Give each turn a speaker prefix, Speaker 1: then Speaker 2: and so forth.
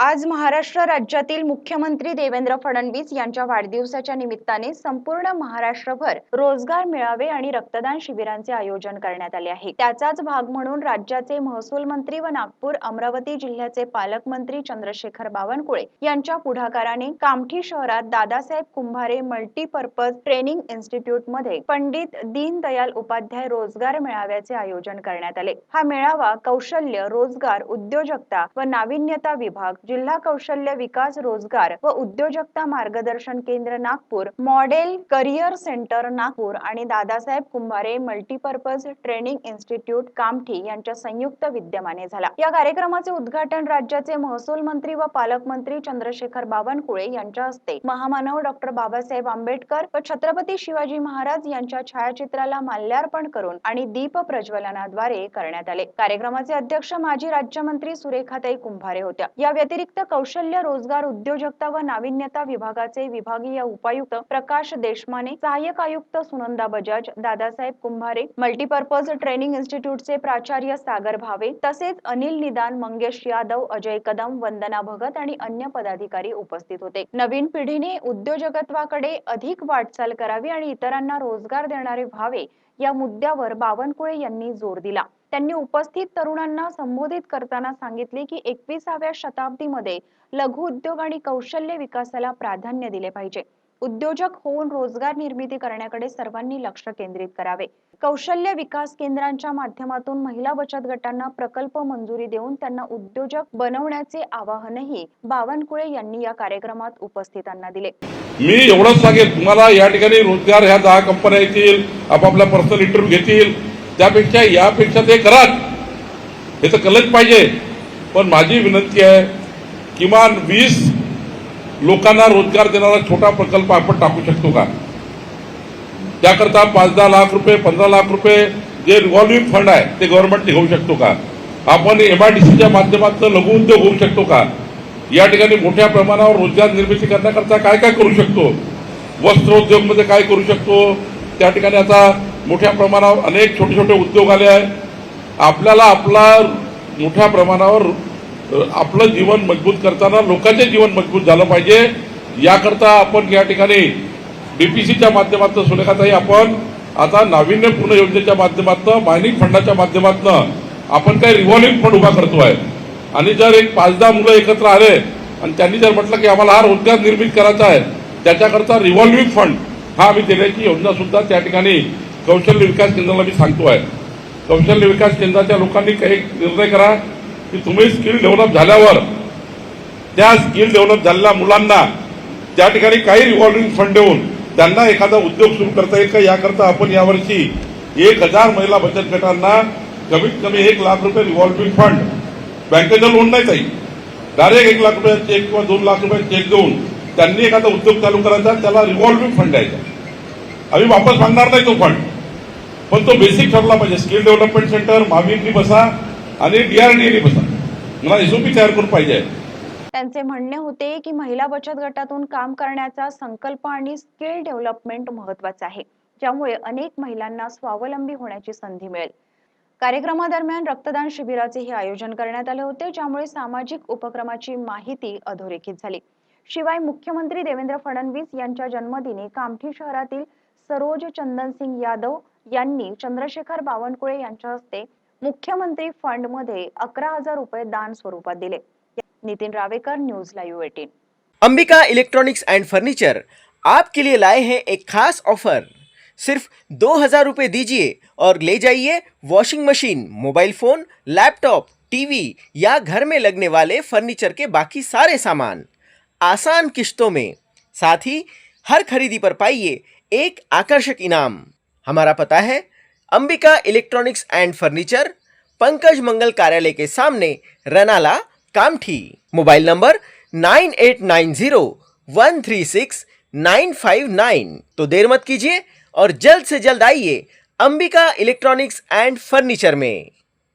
Speaker 1: आज महाराष्ट्र राज्यातील मुख्यमंत्री देवेंद्र फडणवीस यांच्या वाढदिवसाच्या निमित्ताने संपूर्ण महाराष्ट्रभर रोजगार मेळावे आणि रक्तदान शिबिरांचे आयोजन करण्यात आले आहे. त्याचाच भाग म्हणून राज्याचे महसूल मंत्री व नागपूर अमरावती जिल्ह्याचे पालकमंत्री चंद्रशेखर बावनकुळे यांच्या पुढाकाराने कामठी शहरात दादासाहेब कुंभारे मल्टीपर्पज ट्रेनिंग इन्स्टिट्यूटमध्ये पंडित दीनदयाल उपाध्याय रोजगार मेळाव्याचे आयोजन करण्यात आले. हा मेळावा कौशल्य रोजगार उद्योजकता व नाविन्यता विभाग जिल्हा कौशल्य विकास रोजगार व उद्योजकता मार्गदर्शन केंद्र Nagpur model career centre Nagpur आणि Dadasaheb Kumbhare multipurpose training institute Kamthi यांच्या संयुक्त विद्यमाने झाला. या कार्यक्रमाचे उद्घाटन राज्याचे महसूल मंत्री व पालकमंत्री चंद्रशेखर बावनकुळे यांच्या हस्ते महामानव डॉक्टर बाबासाहेब आंबेडकर व छत्रपती शिवाजी महाराज यांच्या छायाचित्राला माल्यार्पण करून आणि दीप प्रज्वलनाद्वारे करण्यात आले. कार्यक्रमाचे अध्यक्ष माजी राज्यमंत्री सुरेखाताई कुंभारे होत्या. या व्यतिरिक्त कौशल्य रोजगार उद्योजकता व नाविन्यता विभागाचे विभागीय उपायुक्त प्रकाश देशमाने सहाय्यक आयुक्त सुनंदा बजाज दादासाहेब कुंभारे मल्टीपर्पज ट्रेनिंग इन्स्टिट्यूटचे प्राचार्य सागर भावे तसेच अनिल निदान मंगेश यादव अजय कदम वंदना भगत आणि अन्य पदाधिकारी उपस्थित होते. नवीन पिढीने उद्योजकत्वाकडे अधिक वाटचाल करावी आणि इतरांना रोजगार देणारे व्हावे या मुद्द्यावर बावनकुळे यांनी जोर दिला. त्यांनी उपस्थित तरुणांना संबोधित करताना सांगितले की एकविसाव्या शताब्दीमध्ये लघु उद्योग आणि कौशल्य विकासाला प्राधान्य दिले पाहिजे. उद्योजक होऊन रोजगार निर्मिती करण्याकडे सर्वांनी लक्ष केंद्रित करावे. कौशल्य विकास केंद्रांच्या माध्यमातून महिला बचत गटांना प्रकल्प मंजुरी देऊन त्यांना उद्योजक बनवण्याचे आवाहनही बावनकुळे यांनी या कार्यक्रमात उपस्थितांना दिले.
Speaker 2: मी एवढंच सांगेन तुम्हाला या ठिकाणी रोजगार ह्या दहा कंपन्या येतील आपापला पर्सनल इंटरव्ह्यू घेतील. त्यापेक्षा यापेक्षा ते कराच हे तर कलच पाहिजे. पण माझी विनंती आहे किमान वीस लोकांना रोजगार देणारा छोटा प्रकल्प आपण टाकू शकतो का? त्याकरता पाच दहा लाख रुपये पंधरा लाख रुपये जे रिव्हॉल्विंग फंड आहे ते गव्हर्नमेंट घेऊ शकतो का? आपण एमआयडीसीच्या माध्यमातून लघु उद्योग होऊ शकतो का? या ठिकाणी मोठ्या प्रमाणावर रोजगार निर्मिती करण्याकरता काय काय करू शकतो? वस्त्रोद्योगमध्ये काय करू शकतो? त्या ठिकाणी आता मोठ्या प्रमाणावर अनेक छोटे छोटे उद्योग आले आहे आपल्याला आपला मोठ्या प्रमाणावर आपलं जीवन मजबूत करताना लोकांचे जीवन मजबूत झालं पाहिजे. याकरता आपण या ठिकाणी डीपीसीच्या माध्यमातून सुलेखाताही आपण आता नाविन्यपूर्ण योजनेच्या माध्यमातून मायनिंग फंडाच्या माध्यमातून आपण काही रिव्हॉल्विंग फंड उभा करतोय. आणि जर एक पाच दहा मुलं एकत्र आले आणि त्यांनी जर म्हटलं की आम्हाला हा रोजगार निर्मित करायचा आहे त्याच्याकरता रिव्हॉल्विंग फंड हा आम्ही देण्याची योजना सुद्धा त्या ठिकाणी कौशल्य विकास केंद्राला मी सांगतो आहे. कौशल्य विकास केंद्राच्या लोकांनी काही निर्णय करा की तुम्ही स्किल डेव्हलप झाल्यावर त्या स्किल डेव्हलप झालेल्या मुलांना त्या ठिकाणी काही रिव्हॉल्विंग फंड देऊन त्यांना एखादा उद्योग सुरू करता येईल का? याकरता आपण यावर्षी एक हजार महिला बचत गटांना कमीत कमी एक लाख रुपये रिव्हॉल्विंग फंड बँकेचं लोन नाही ताई. डायरेक्ट एक लाख रुपये चेक किंवा दोन लाख रुपये चेक देऊन त्यांनी एखादा उद्योग चालू करायचा त्याला रिव्हॉल्विंग फंड द्यायचा. आम्ही वापस मागणार नाही तो फंड पण तो बेसिक ठरला पाहिजे. स्किल डेव्हलपमेंट सेंटर महावीरनी बसा आणि डीआरडीएनी बसा. मला एसओपी तयार करून पाहिजे
Speaker 1: त्यांचे म्हणणे होते की महिला बचत गटातून काम करण्याचा संकल्प आणि स्किल डेव्हलपमेंट महत्त्वाचा आहे. ज्यामुळे अनेक महिलांना स्वावलंबी होण्याची संधी मिळेल. कार्यक्रमादरम्यान रक्तदान शिबिराचेही आयोजन करण्यात आले होते ज्यामुळे सामाजिक उपक्रमाची माहिती अधोरेखित झाली. शिवाय मुख्यमंत्री देवेंद्र फडणवीस यांच्या जन्मदिनी कामठी शहरातील सरोज चंदन सिंग यादव यांनी चंद्रशेखर बावनकुळे यांच्या हस्ते मुख्यमंत्री फंडमध्ये अकरा हजार रुपये दान स्वरूपात दिले. Nitin Ravekar news live eighteen.
Speaker 3: Ambika electronics and furniture आपके लिए लाए हैं एक खास ऑफर. सिर्फ दो हजार रुपये दीजिए और ले जाइए washing machine mobile phone laptop TV या घर में लगने वाले फर्नीचर के बाकी सारे सामान. आसान किश्तों में। साथ ही, हर खरीदी पर पाइए एक आकर्षक इनाम। हमारा पता है, Ambika electronics and furniture, Pankaj Mangal कार्यालय के सामने Ranala, Kamthi. Mobile number nine eight nine zero one three six nine five nine. तो देर मत कीजिए और जल्द से जल्द आइए अंबिका इलेक्ट्रॉनिक्स एंड फर्नीचर में।